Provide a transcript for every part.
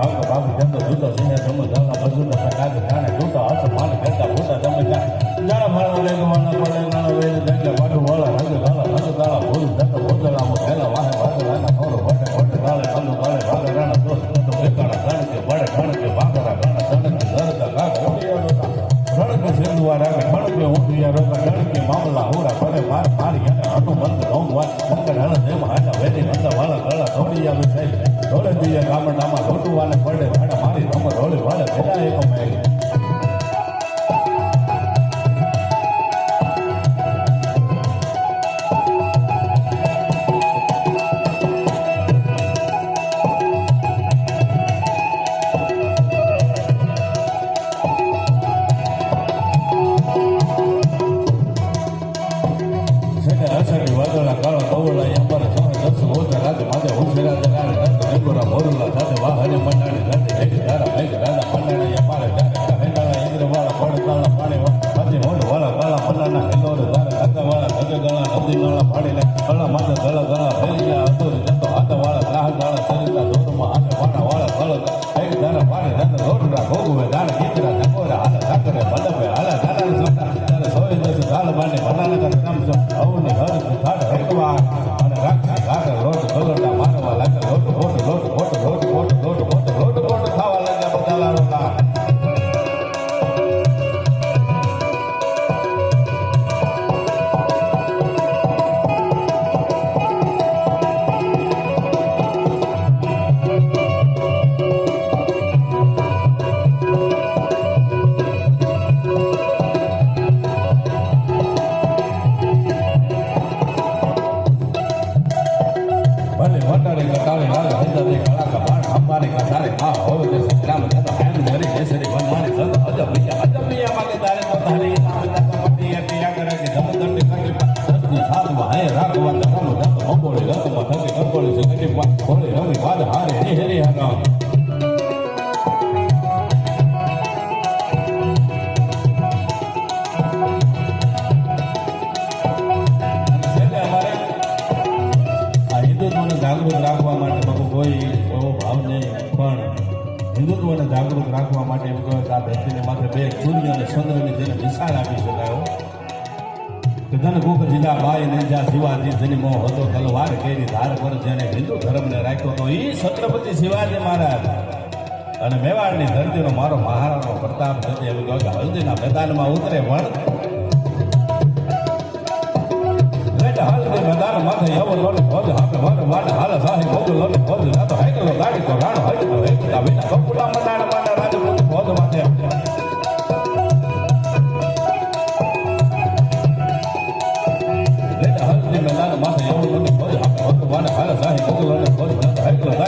あるの vamos mandar aqui. જન્મો હતો તલવાર કેરી ધાર પર જેને હિન્દુ ધર્મને રાખ્યો હતો એ છત્રપતિ શિવાજી મહારાજ. અને મેવાડની ધરતીનો મારો મહારાણો પ્રતાપ છે એવું કહ્યું કે હલ્દીના મેદાનમાં ઉતરે પણ મેદાન માથે એવો લોટ ભોજ હાપે વન વાડ હાલ સાહી ભોજ લોટ તો હાઈકલો દાડી તો રાણ 完了完了咱也不会玩了老铁们来过来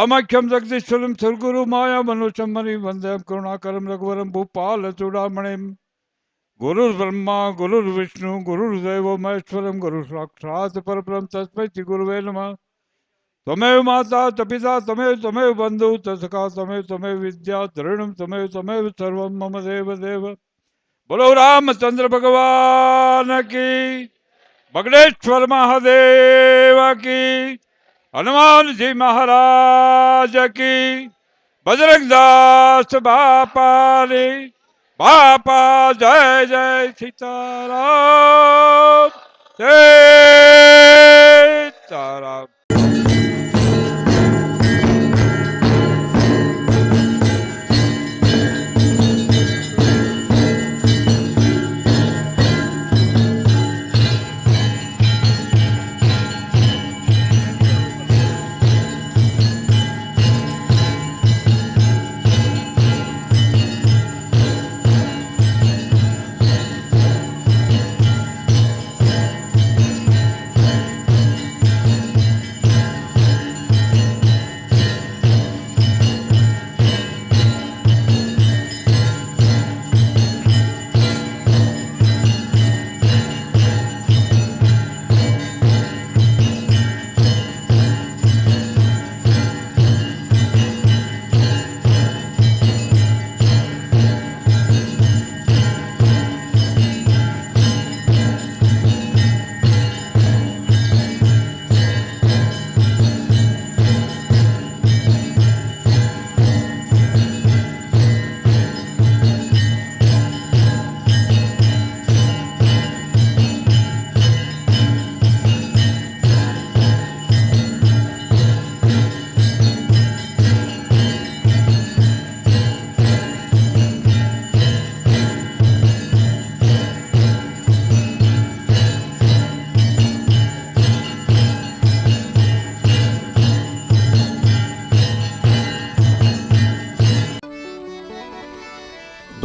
કામાખ્યમ જગદીશ્વરમ સુરગુરુ માયા મનુષ્યમ મની વંદે કરુણાકરમ રઘુવરમ ભૂપાલ ચૂડામણિમ ગુરુ બ્રહ્મા ગુરુ વિષ્ણુ ગુરુ દેવો મહેશ્વરમ ગુરુ સાક્ષાત પરબ્રહ્મ તસ્મૈ શ્રી ગુરુવે નમઃ તમેવ માતા ચ પિતા તમેવ તમેવ બંધુ ચ સખા તમેવ તમેવ વિદ્યા ધૃણમ તમેવ તમેવ સર્વમ મમ દેવ દેવ બોલો રામચંદ્ર ભગવાન કી બગડેશ્વર મહાદેવ કી હનુમાનજી મહારાજ કી. બજરંગદાસ બાપાની. બાપા જય જય સીતારામ. સીતારામ.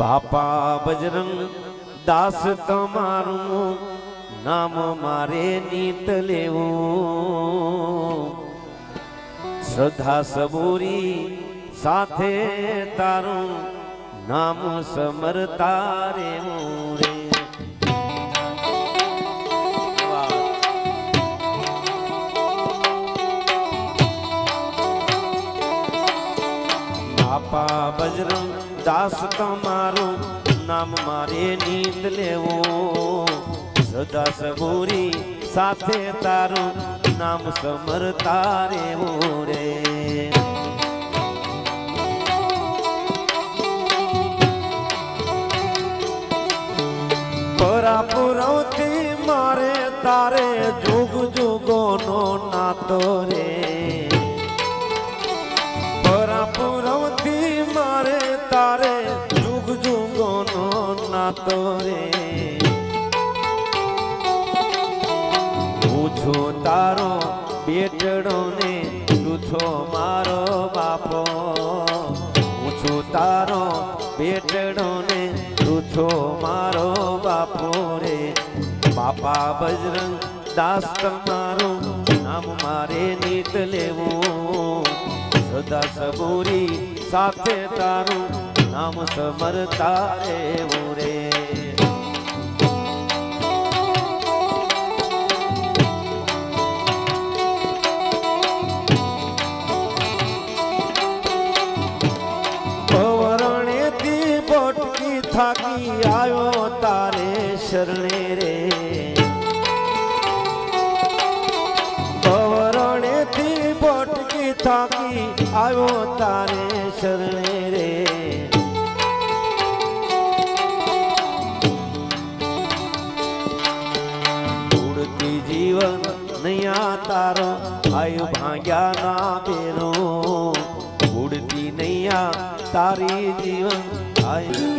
બાપા બજરંગ દાસ તમારું નામ મારે નીત લેવું શ્રદ્ધા સબૂરી સાથે તારું નામ સમરતા રેવું રે. બાપા બજરંગ દાસ તમારું નામ મારે નીંદ લેવું. સદા સબૂરી સાથે તારું નામ સમરતા રેવું રે. પરાપુરવથી મારે તારે જુગ જુગોનો નાતો રે. નાતો રે પૂછો તારો બેટડો ને પૂછો મારો બાપો. પૂછો તારો બેટડો ને પૂછો મારો બાપો રે. બાપા બજરંગ દાસ તમારું નામ મારે નીત લેવું. સદા સબૂરી સાથે તારું નામ સમરતા રેવું રે થાકી આવ્યો તારે શરણે રે. પવરણેથી બોટકી થાકી આવ્યો આયુ ભાગ્યા ના બેરો ઉડતી નૈયા તારી જીવન આયુ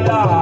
la la.